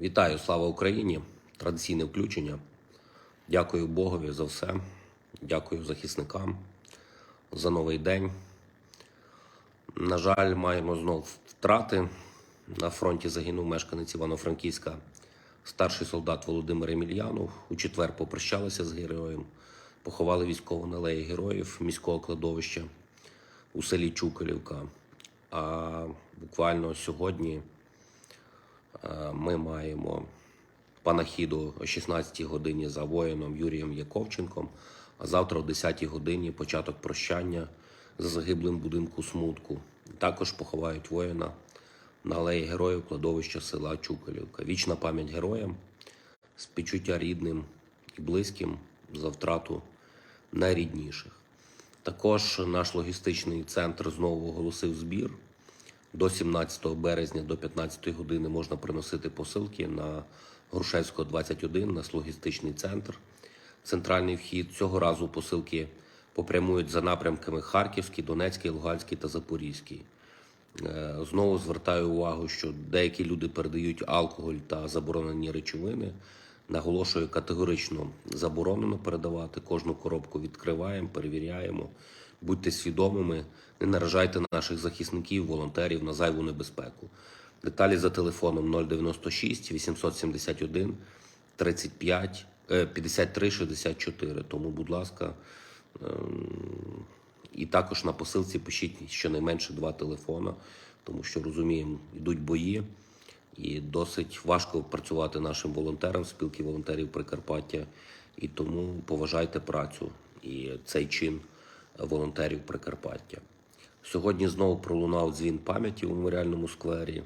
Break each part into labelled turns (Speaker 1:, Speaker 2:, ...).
Speaker 1: Вітаю, слава Україні! Традиційне включення. Дякую Богові за все. Дякую захисникам за новий день. На жаль, маємо знов втрати. На фронті загинув мешканець Івано-Франківська, старший солдат Володимир Емельянов. У четвер попрощалися з героєм, поховали військову на алеї героїв міського кладовища у селі Чуколівка. А буквально сьогодні ми маємо панахіду о 16 годині за воїном Юрієм Яковченком, а завтра о 10 годині початок прощання за загиблим будинку смутку. Також поховають воїна на алеї героїв кладовища села Чуколівка. Вічна пам'ять героям, співчуття рідним і близьким за втрату найрідніших. Також наш логістичний центр знову оголосив збір. До 17 березня до 15 години можна приносити посилки на Грушевського 21, наш логістичний центр. Центральний вхід. Цього разу посилки попрямують за напрямками Харківський, Донецький, Луганський та Запорізький. Е, Знову звертаю увагу, що деякі люди передають алкоголь та заборонені речовини. Наголошую, категорично заборонено передавати. Кожну коробку відкриваємо, перевіряємо. Будьте свідомими, не наражайте наших захисників, волонтерів на зайву небезпеку. Деталі за телефоном 096 871 35 е, 53 64. Тому, будь ласка, ем, і також на посилці пишіть щонайменше два телефона, тому що розуміємо, йдуть бої, і досить важко працювати нашим волонтерам, спілки волонтерів Прикарпаття. І тому поважайте працю і цей чин волонтерів Прикарпаття. Сьогодні знову пролунав дзвін пам'яті у меморіальному сквері.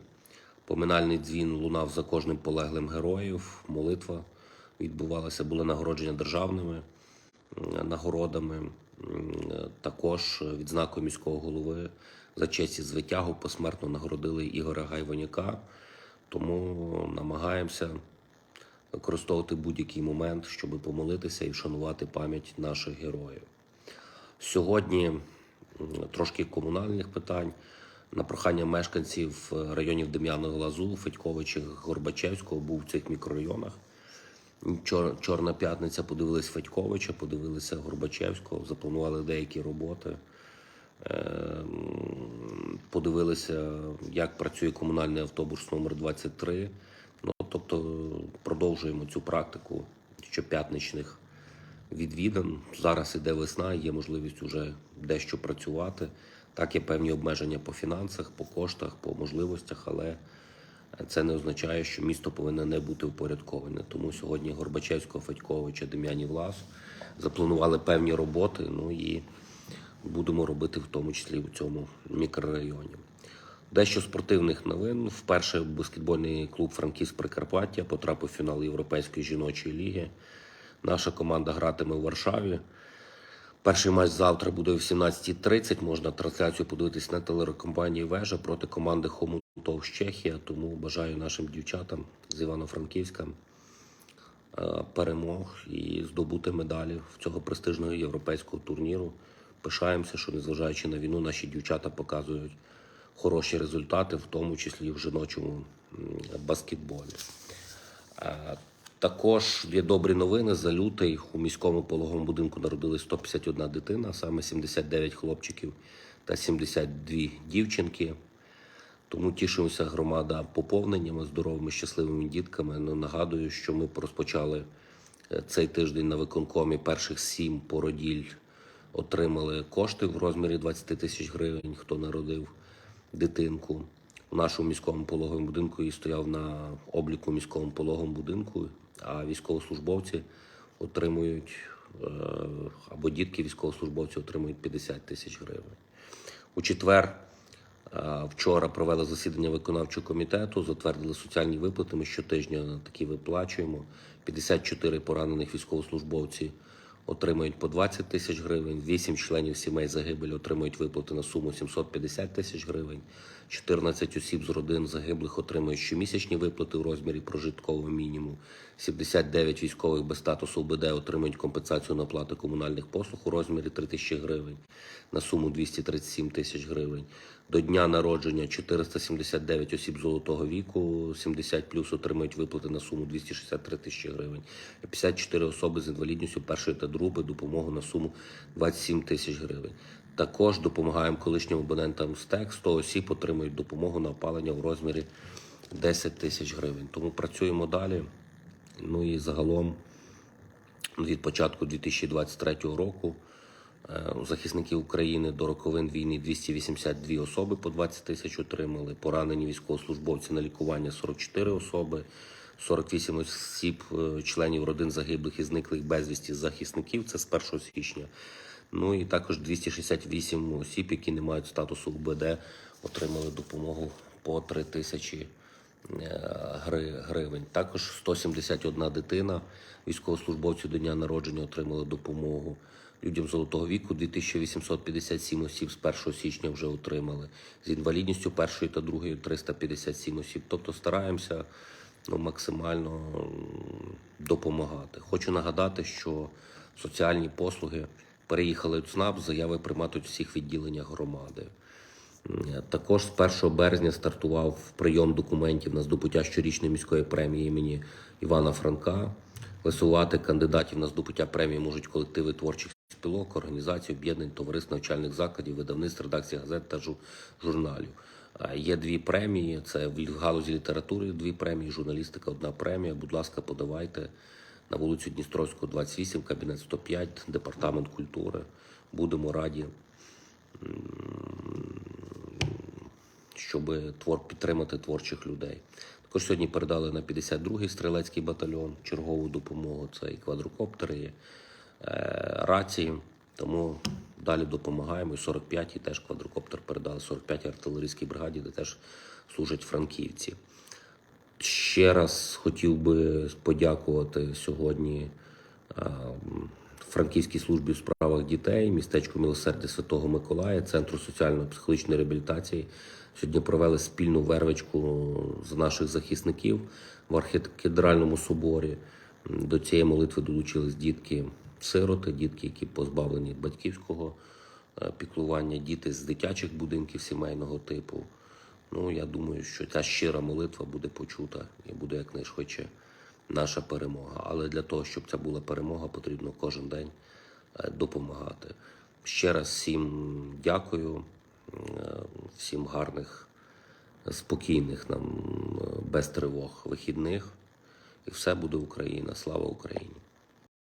Speaker 1: Поминальний дзвін лунав за кожним полеглим героїв. Молитва відбувалася, були нагородження державними нагородами. Також відзнакою міського голови за честь і звитягу посмертно нагородили Ігоря Гайваняка. Тому намагаємося використовувати будь-який момент, щоб помолитися і вшанувати пам'ять наших героїв. Сьогодні трошки комунальних питань. На прохання мешканців е, районів Дем'яного Лазу, Федьковича, Горбачевського був в цих мікрорайонах. Чор, Чорна п'ятниця подивились Федьковича, подивилися Горбачевського, запланували деякі роботи. Ем, Подивилися, як працює комунальний автобус номер 23. Ну, тобто продовжуємо цю практику щоп'ятничних відвідин. Зараз іде весна, є можливість вже дещо працювати. Так, є певні обмеження по фінансах, по коштах, по можливостях, але це не означає, що місто повинно не бути упорядковане. Тому сьогодні Горбачевського, Федьковича, Дем'янів Влас запланували певні роботи. Ну і будемо робити в тому числі у цьому мікрорайоні. Дещо спортивних новин. Вперше баскетбольний клуб Франківськ Прикарпаття потрапив в фінал Європейської жіночої ліги. Наша команда гратиме у Варшаві. Перший матч завтра буде о 17.30. Можна трансляцію подивитись на телекомпанії Вежа проти команди Хомутов з Чехія. Тому бажаю нашим дівчатам з Івано-Франківська е, перемог і здобути медалі в цього престижного європейського турніру. Пишаємося, що незважаючи на війну, наші дівчата показують хороші результати, в тому числі в жіночому баскетболі. Також є добрі новини. За лютий у міському пологовому будинку народились 151 дитина, саме 79 хлопчиків та 72 дівчинки. Тому тішимося громада поповненнями, здоровими, щасливими дітками. Ну, нагадую, що ми розпочали е, цей тиждень на виконкомі перших сім породіль отримали кошти в розмірі 20 тисяч гривень, хто народив дитинку. У нашому міському пологовому будинку і стояв на обліку міському пологовому будинку, а військовослужбовці отримують е, або дітки військовослужбовці отримують 50 тисяч гривень. У четвер е, вчора провели засідання виконавчого комітету, затвердили соціальні виплати. Ми щотижня такі виплачуємо. 54 поранених військовослужбовці отримують по 20 тисяч гривень, 8 членів сімей загибелі отримують виплати на суму 750 тисяч гривень, 14 осіб з родин загиблих отримують щомісячні виплати у розмірі прожиткового мінімуму, 79 військових без статусу УБД отримують компенсацію на оплату комунальних послуг у розмірі 3 тисячі гривень на суму 237 тисяч гривень. До дня народження 479 осіб золотого віку, 70 плюс отримують виплати на суму 263 тисячі гривень. 54 особи з інвалідністю першої та другої допомогу на суму 27 тисяч гривень. Також допомагаємо колишнім абонентам СТЕК. 100 осіб отримують допомогу на опалення в розмірі 10 тисяч гривень. Тому працюємо далі. Ну і загалом від початку 2023 року е, захисники України до роковин війни 282 особи по 20 тисяч отримали. Поранені військовослужбовці на лікування 44 особи. 48 осіб, е, членів родин загиблих і зниклих безвісті захисників. Це з 1 січня. Ну і також 268 осіб, які не мають статусу УБД, отримали допомогу по 3 тисячі гривень. Також 171 дитина військовослужбовців до дня народження отримали допомогу. Людям золотого віку 2857 осіб з 1 січня вже отримали. З інвалідністю першої та другої 357 осіб. Тобто стараємося ну, максимально допомагати. Хочу нагадати, що соціальні послуги переїхали в ЦНАП, заяви прийматимуть всіх відділеннях громади. Також з 1 березня стартував прийом документів на здобуття щорічної міської премії імені Івана Франка. Висувати кандидатів на здобуття премії можуть колективи творчих спілок, організацій, об'єднань, товариств, навчальних закладів, видавництв, редакцій газет та журналів. Є дві премії: це в галузі літератури дві премії, журналістика одна премія. Будь ласка, подавайте на вулицю Дністровську, 28, кабінет 105, департамент культури. Будемо раді щоб твор підтримати творчих людей. Також сьогодні передали на 52-й стрілецький батальйон чергову допомогу. Це і квадрокоптери, і е, рації. Тому далі допомагаємо. І 45-й теж квадрокоптер передали 45-й артилерійській бригаді, де теж служать франківці. Ще раз хотів би подякувати сьогодні е, Франківській службі у справах дітей, містечку милосердя Святого Миколая, Центру соціально-психологічної реабілітації. Сьогодні провели спільну вервичку з наших захисників в архікадральному соборі. До цієї молитви долучились дітки-сироти, дітки, які позбавлені батьківського е, піклування, діти з дитячих будинків сімейного типу. Ну, я думаю, що ця щира молитва буде почута і буде якнайшвидше наша перемога. Але для того, щоб це була перемога, потрібно кожен день е, допомагати. Ще раз всім дякую, е, всім гарних, спокійних нам е, без тривог вихідних. І все буде Україна. Слава Україні!